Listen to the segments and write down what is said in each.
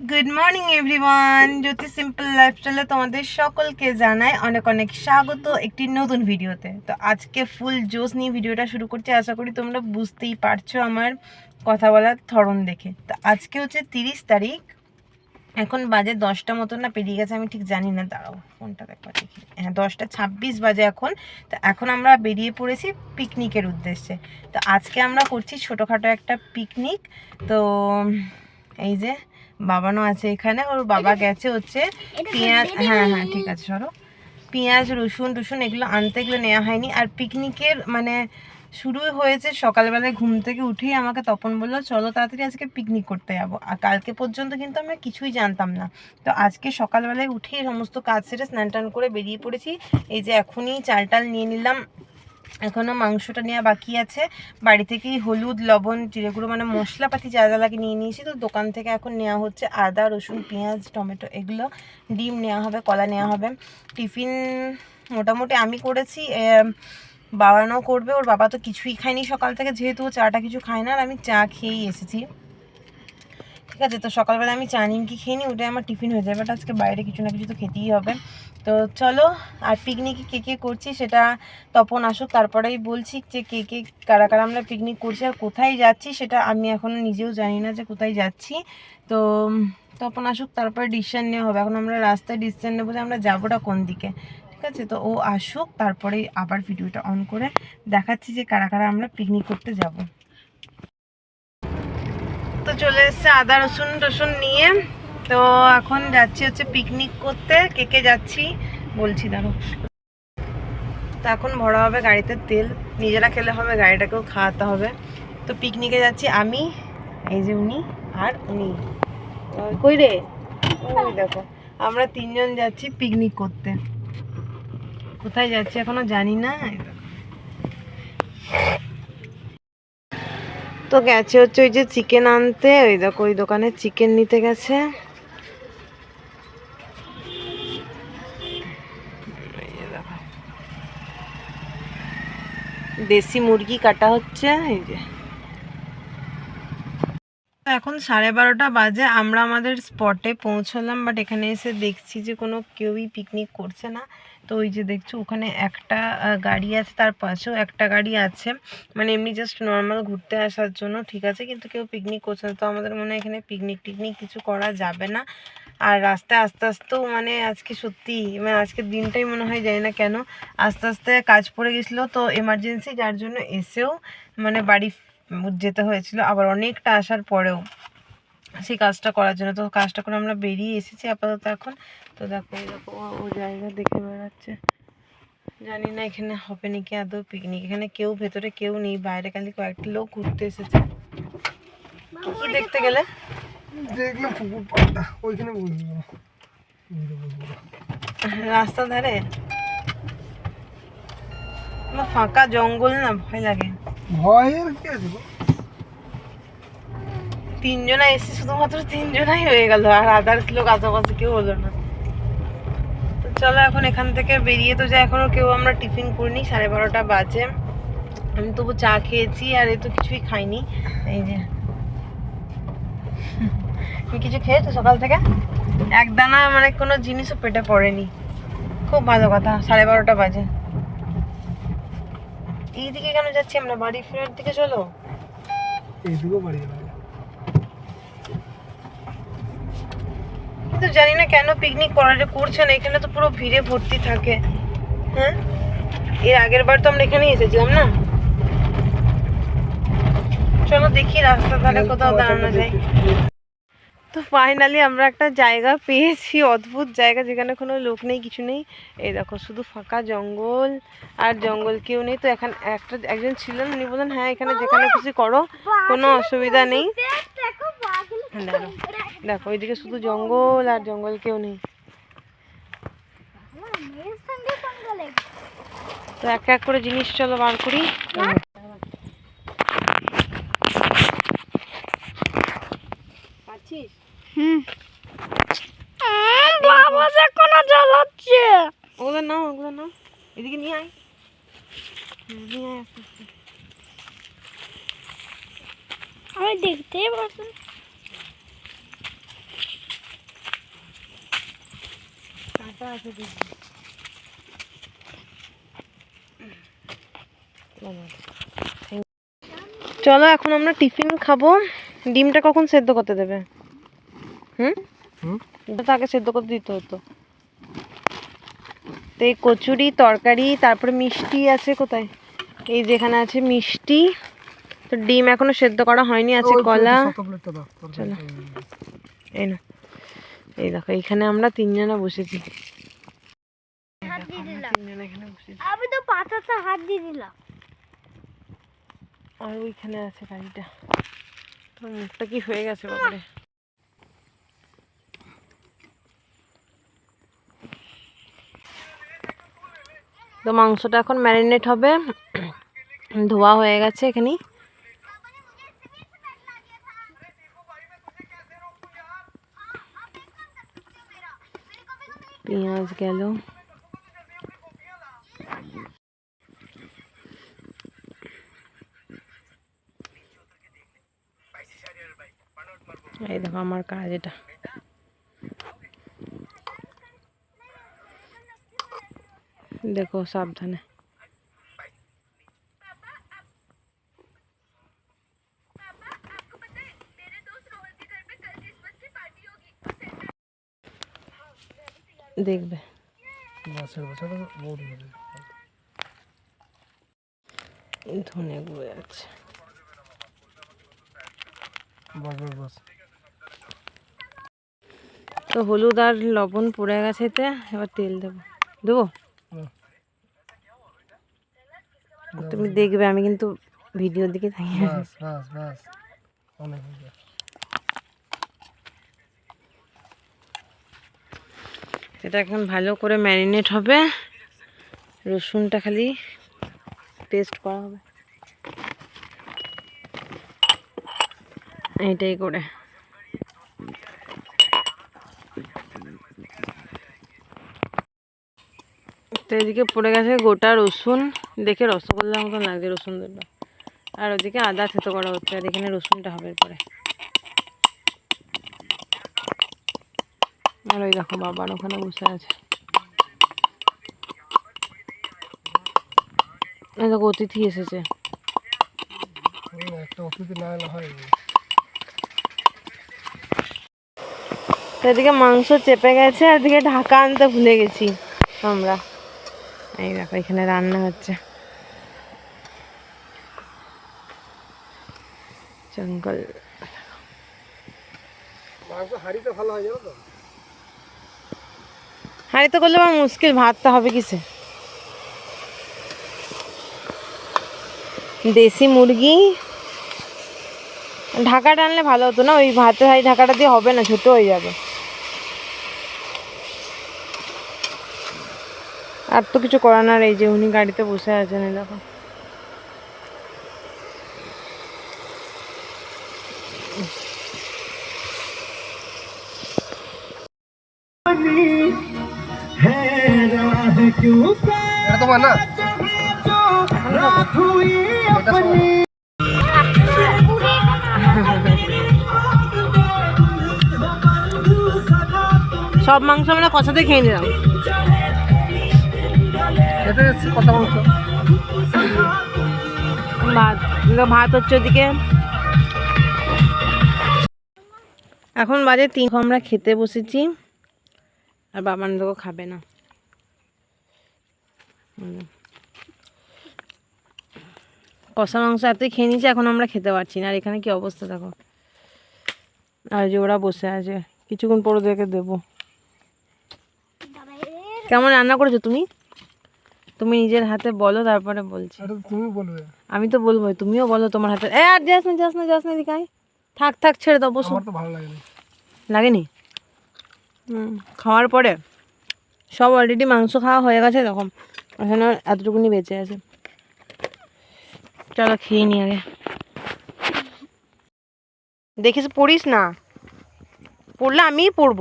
Good morning everyone Jyoti simple লাইফস্টাইলে তোমাদের সকলকে জানাই অনেক অনেক স্বাগত একটি নতুন ভিডিওতে। তো আজকে ফুল জোস নিয়ে ভিডিওটা শুরু করছি। আশা করি তোমরা বুঝতেই পারছ আমার কথা বলার ধরন দেখে। তো আজকে হচ্ছে তিরিশ তারিখ। এখন বাজে দশটা মতো না, পেরিয়ে গেছে, আমি ঠিক জানি না। দাঁড়াও ফোনটা একবার দেখি। হ্যাঁ দশটা ছাব্বিশ বাজে এখন। তো এখন আমরা বেরিয়ে পড়েছি পিকনিকের উদ্দেশ্যে। তো আজকে আমরা করছি ছোটোখাটো একটা পিকনিক তো এই যে বাবানও আছে এখানে ওর বাবা গেছে হচ্ছে পেঁয়াজ হ্যাঁ হ্যাঁ ঠিক আছে সরো। পেঁয়াজ রসুন টসুন এগুলো আনতে এগুলো নেওয়া হয়নি। আর পিকনিকের মানে শুরু হয়েছে সকালবেলায় ঘুম থেকে উঠেই আমাকে তপন বলল চলো তাড়াতাড়ি আজকে পিকনিক করতে যাব। আর কালকে পর্যন্ত কিন্তু আমরা কিছুই জানতাম না। তো আজকে সকালবেলায় উঠেই সমস্ত কাজ সেরে স্নান টান করে বেরিয়ে পড়েছি। এই যে এখনই চাল টাল নিয়ে নিলাম। এখনও মাংসটা নেওয়া বাকি আছে। বাড়ি থেকেই হলুদ, লবণ, জিরে গুঁড়ো মানে মশলাপাতি যা যা লাগে নিয়ে নিয়েছি। তো দোকান থেকে এখন নেওয়া হচ্ছে আদা, রসুন, পেঁয়াজ, টমেটো এগুলো। ডিম নেওয়া হবে, কলা নেওয়া হবে। টিফিন মোটামুটি আমি করেছি বাবানও করবে। ওর বাবা তো কিছুই খায়নি সকাল থেকে, যেহেতু ও চাটা কিছু খায় না, আর আমি চা খেয়েই এসেছি। ঠিক আছে, তো সকালবেলা আমি চা, নিমকি খেয়ে নিই, ওটাই আমার টিফিন হয়ে যাবে বাট আজকে বাইরে কিছু না কিছু তো খেতেই হবে। তো চলো, আর পিকনিকে কে কে করছি সেটা তপন আসুক, তারপরেই বলছি যে কে কে, কারা কারা আমরা পিকনিক করছি আর কোথায় যাচ্ছি সেটা আমি এখনও নিজেও জানি না যে কোথায় যাচ্ছি। তো তপন আসুক, তারপরে ডিসিশন নেওয়া হবে। এখন আমরা রাস্তায় ডিসিশন নেব যে আমরা যাবোটা কোন দিকে, ঠিক আছে? তো ও আসুক, তারপরেই আবার ভিডিওটা অন করে দেখাচ্ছি যে কারা কারা আমরা পিকনিক করতে যাব। তো চলে এসছে আদা, রসুন, টসুন নিয়ে। তো এখন যাচ্ছি হচ্ছে পিকনিক করতে। কে কে যাচ্ছি বলছি দাঁড়ো তো এখন ভরা হবে গাড়িতে তেল। নিজেরা খেলে হবে, গাড়িটাকেও খাওয়াতে হবে। তো পিকনিকে যাচ্ছি আমি, এই যে উনি আর উনি। কই রে? ওই দেখো, আমরা তিনজন যাচ্ছি পিকনিক করতে। কোথায় যাচ্ছি এখনও জানি না। তো গেছে হচ্ছে ওই যে চিকেন আনতে। ওই দেখো, ওই দোকানে চিকেন নিতে গেছে। দেশি মুরগি কাটা হচ্ছে, এই যে। এখন সাড়ে বারোটা বাজে, আমরা আমাদের স্পটে পৌঁছলাম বাট এখানে এসে দেখছি যে কোনো কেউই পিকনিক করছে না। তো ওই যে দেখছ, ওখানে একটা গাড়ি আছে, তার পাশেও একটা গাড়ি আছে। মানে এমনি জাস্ট নর্মাল ঘুরতে আসার জন্য ঠিক আছে, কিন্তু কেউ পিকনিক করছে না। তো আমাদের মনে হয় এখানে পিকনিক টিকনিক কিছু করা যাবে না। আর রাস্তায় আস্তে আস্তেও মানে আজকে সত্যি মানে আজকের দিনটাই মনে হয় জানি না কেন, আস্তে আস্তে কাজ পড়ে গেছিল তো এমার্জেন্সি যার জন্য এসেও মানে বাড়ি যেতে হয়েছিল, আবার অনেকটা আসার পরেও সেই কাজটা করার জন্য। তো কাজটা করে আমরা বেরিয়ে এসেছি আপাতত এখন। তো দেখো দেখো, ও- জায়গা দেখে বেড়াচ্ছে। জানি না এখানে হবে নাকি আদৌ পিকনিক এখানে কেউ, ভেতরে কেউ নেই, বাইরে খালি কয়েকটা লোক ঘুরতে এসেছে। কি দেখতে গেলে? দেখলাম পুকুর পাড়টা ওইখানে বসবো। রাস্তা ধারে? ফাঁকা জঙ্গল না ভয় লাগে। ভয়ের কি আছে তিনজনা এসে শুধুমাত্র তিনজনাই হয়ে গেল আর আদার্স লোক আশেপাশে কেউ হলো না। তো চলো এখন এখান থেকে বেরিয়ে তো যাই এখনও কেউ আমরা টিফিন করিনি সাড়ে বারোটা বাজে। আমি তবু চা খেয়েছি আর এ তো কিছুই খাইনি। এই যে তুমি কিছু খেয়েছো সকাল থেকে? এক দানা মানে কোনো জিনিসও পেটে পড়েনি। খুব ভালো কথা সাড়ে বারোটা বাজে। এইদিকে কেন যাচ্ছি আমরা? বাড়ি ফেরার দিকে চলো? এইদিকেও বাড়ি কিন্তু জানি না কেন পিকনিক করা করছে না এখানে তো পুরো ভিড়ে ভর্তি থাকে। হ্যাঁ? এর আগের বার তো আমরা এখানেই এসেছিলাম না? চলো দেখি রাস্তার ধারে কোথাও দাঁড়ানো যায়। তো ফাইনালি আমরা একটা জায়গা পেয়েছি, অদ্ভুত জায়গা যেখানে কোনো লোক নেই, কিছু নেই। এই দেখো, শুধু ফাঁকা জঙ্গল আর জঙ্গল কেউ নেই। তো এখন একটা, একজন ছিলেন, উনি বললেন হ্যাঁ এখানে যেখানে খুশি করো, কোনো অসুবিধা নেই। দেখো দেখো, ওইদিকে শুধু জঙ্গল আর জঙ্গল কেউ নেই। তো এক এক করে জিনিস চলো বার করি পাচ্ছিস বাবা যে কোনো জ্বালাচ্ছে ওগুলো নাও ওগুলো নাও এদিকে নিয়ে আয় হুম, নিয়ে আয় আস্তে আস্তে। আমি দেখতেই পাচ্ছি কটা আছে দেখি চলো এখন আমরা টিফিন খাব। ডিমটা কখন সেদ্ধ করতে দেবে? হুম? হুম? ওটা তো সেদ্ধ করতে দিতে হতো। তো এই কচুরি তরকারি তারপরে মিষ্টি আছে কোথায়? এই যেখানে আছে মিষ্টি। তো ডিম এখনও সেদ্ধ করা হয়নি আছে কলা। তরকারিটা এই না এই দেখো এইখানে আমরা তিনজনা বসেছি। এখানে আমি তো পাতাতে হাত দিয়ে দিলাম। আর ওইখানে আছে গাড়িটা তোর মুখটা কি হয়ে গেছে তো মাংসটা এখন ম্যারিনেট হবে। ধোয়া হয়ে গেছে এখানেই। পেঁয়াজ গেল। এই দেখো আমার কাজ এটা। দেখো সাবধানে। দেখবে। ধনে গুঁড়ো আছে। বাস বাস বাস তো হলুদ আর লবণ পড়ে গেছে এতে এবার তেল দেবো। দেবো? তুমি দেখবে আমি কিন্তু ভিডিওর দিকে থাকি হয়ে। এটা এখন ভালো করে ম্যারিনেট হবে। রসুনটা খালি পেস্ট করা হবে। এইটাই করে। তো এদিকে পড়ে গেছে গোটা রসুন। দেখে রসগোল্লার মতন লাগছে রসুন দুটো। আর ওদিকে আদা থেতো করা হচ্ছে, আর এখানে রসুনটা হবে পরে আর ওই দেখো বাবার ওখানে বসে আছে। দেখো অতিথি এসেছে। এদিকে মাংস চেপে গেছে, আর এদিকে ঢাকা আনতে ভুলে গেছি আমরা। এই দেখো এখানে রান্না হচ্ছে। জঙ্গল। হাঁড়ি তো করলে আমার মুশকিল ভাতটা হবে কিসে? দেশি মুরগি। ঢাকাটা আনলে ভালো হতো না ওই ভাতের হাঁড়ি ঢাকাটা দিয়ে হবে না ছোট হয়ে যাবে। আর তো কিছু করার না এই যে উনি গাড়িতে বসে আছেন এই দেখো। তোমার না? সব মাংস আমরা কষাতে খেয়ে নিলাম। কথা বলছো? ভাত ভাত হচ্ছে ওদিকে। এখন বাজে তিন আমরা খেতে বসেছি। আর বাবা দেখো খাবে না। কষা মাংস এতই খেয়ে নিয়েছি এখন আমরা খেতে পারছি না। আর এখানে কি অবস্থা দেখো। আর যে ওরা বসে আছে কিছুক্ষণ পরে ওদেরকে দেবো। কেমন রান্না করেছ তুমি? তুমি নিজের হাতে বলো তারপরে বলছি। তুমি বলবে। আমি তো বলব তুমিও বলো তোমার হাতে। এ আর যাস না যাস না যাস না আয়। থাক থাক ছেড়ে দাও বসো। আমার তো ভালো লাগে লাগেনি? হুম খাওয়ার পরে সব অলরেডি মাংস খাওয়া হয়ে গেছে এরকম। এখানে এতটুকুনি বেঁচে আছে। চলো খেয়ে নি আগে। দেখিস পড়িস না। পড়লে আমিই পড়ব।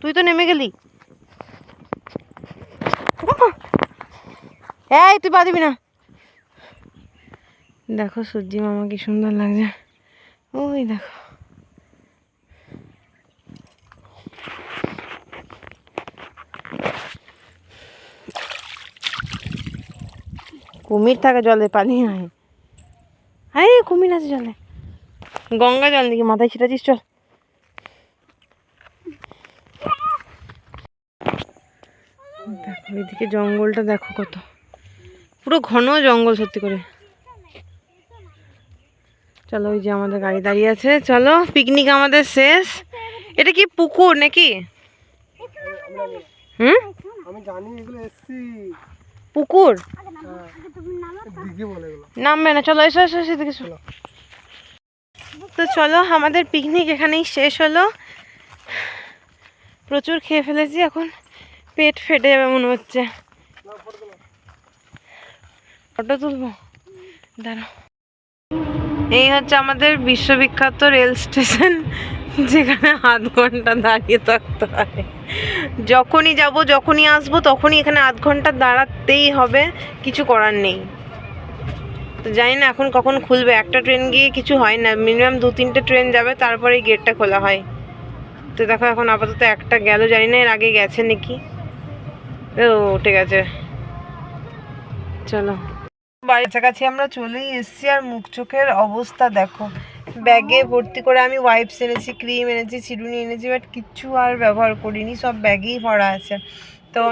তুই তো নেমে গেলি। এই, তুই পা দিবি না। দেখো সূর্যি মামা কি সুন্দর লাগছে। ওই দেখো। কুমির থাকে জলে, পানি হয় আরে, কুমির আছে জলে। গঙ্গা জল নাকি? মাথায় ছিটাছিস চল। দেখো, এদিকে জঙ্গলটা দেখো কত। পুরো ঘন জঙ্গল সত্যি করে। চলো ওই যে আমাদের গাড়ি দাঁড়িয়ে আছে। চলো পিকনিক আমাদের শেষ। এটা কি পুকুর নাকি? হুম? আমি জানি এগুলো এসছি। পুকুর? নামবে না। চলো এসো এসো এসো চলো। তো চলো আমাদের পিকনিক এখানেই শেষ হলো। প্রচুর খেয়ে ফেলেছি এখন। পেট ফেটে যাবে মনে হচ্ছে। ফটো তুলবো? দাঁড়াও। এই হচ্ছে আমাদের বিশ্ববিখ্যাত রেল স্টেশন, যেখানে আধ ঘণ্টা দাঁড়িয়ে থাকতে হয়। যখনই যাব, যখনই আসব, তখনই এখানে আধ ঘণ্টা দাঁড়াতেই হবে, কিছু করার নেই। তো জানি না এখন কখন খুলবে। একটা ট্রেন গিয়ে কিছু হয় না। মিনিমাম দু তিনটে ট্রেন যাবে, তারপরে গেটটা খোলা হয়। তো দেখো এখন আপাতত একটা গেল, জানি না এর আগে গেছে নাকি? ও ঠিক আছে চলো। কাছাকাছি আমরা চলেই এসেছি আর মুখ চোখের অবস্থা দেখো। ব্যাগে ভর্তি করে আমি ওয়াইপস এনেছি ক্রিম এনেছি চিরুনি এনেছি বাট কিচ্ছু আর ব্যবহার করিনি, সব ব্যাগেই ভরা আছে। তো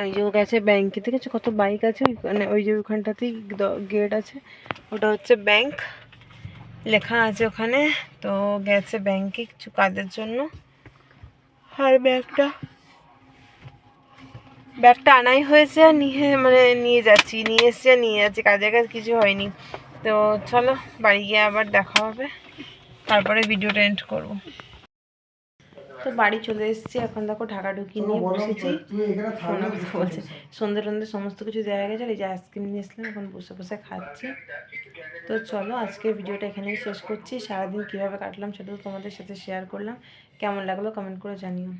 ওই যে গেছে ব্যাংকে দেখেছ কত বাইক আছে? ওইখানে ওই যে ওখানটাতেই গেট আছে। ওটা হচ্ছে ব্যাংক লেখা আছে ওখানে। তো গেছে ব্যাংকে কিছু কাজের জন্য। আর ব্যাগটা ব্যাগটা আনাই হয়েছে আর নিয়ে মানে নিয়ে যাচ্ছি নিয়ে এসছি আর নিয়ে যাচ্ছি কাজে কাজ কিছু হয়নি। তো চলো বাড়ি গিয়ে আবার দেখা হবে। তারপরে ভিডিওটা এন্ড করব। তো বাড়ি চলে এসেছি এখন দেখো ঢাকা ঢুকি নিয়ে বসেছি। তুই ফোনে কথা বলছে সন্ধ্যে টন্ধে সমস্ত কিছু দেওয়া গেছে আর এই যে আইসক্রিম নিয়ে এসলাম এখন বসে বসে খাচ্ছি। তো চলো আজকের ভিডিওটা এখানেই শেষ করছি। সারাদিন কীভাবে কাটলাম সেটা তো তোমাদের সাথে শেয়ার করলাম। কেমন লাগল কমেন্ট করে জানিও।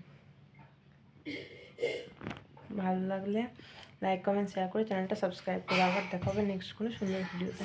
ভালো লাগলে লাইক কমেন্ট শেয়ার করে চ্যানেলটা সাবস্ক্রাইব করে আবার দেখা হবে নেক্সট কোনো সুন্দর ভিডিওতে